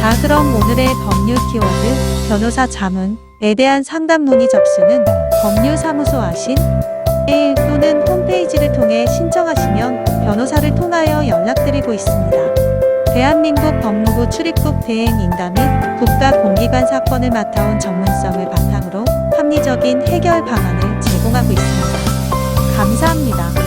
자, 그럼 오늘의 법률 키워드 변호사 자문에 대한 상담 문의 접수는 법률사무소 하신 1 또는 홈페이지를 통해 신청하시면 변호사를 통하여 연락드리고 있습니다. 대한민국 법무부 출입국 대행 인가 및 국가공기관 사건을 맡아온 전문성을 바탕으로 합리적인 해결 방안을 제공하고 있습니다. 감사합니다.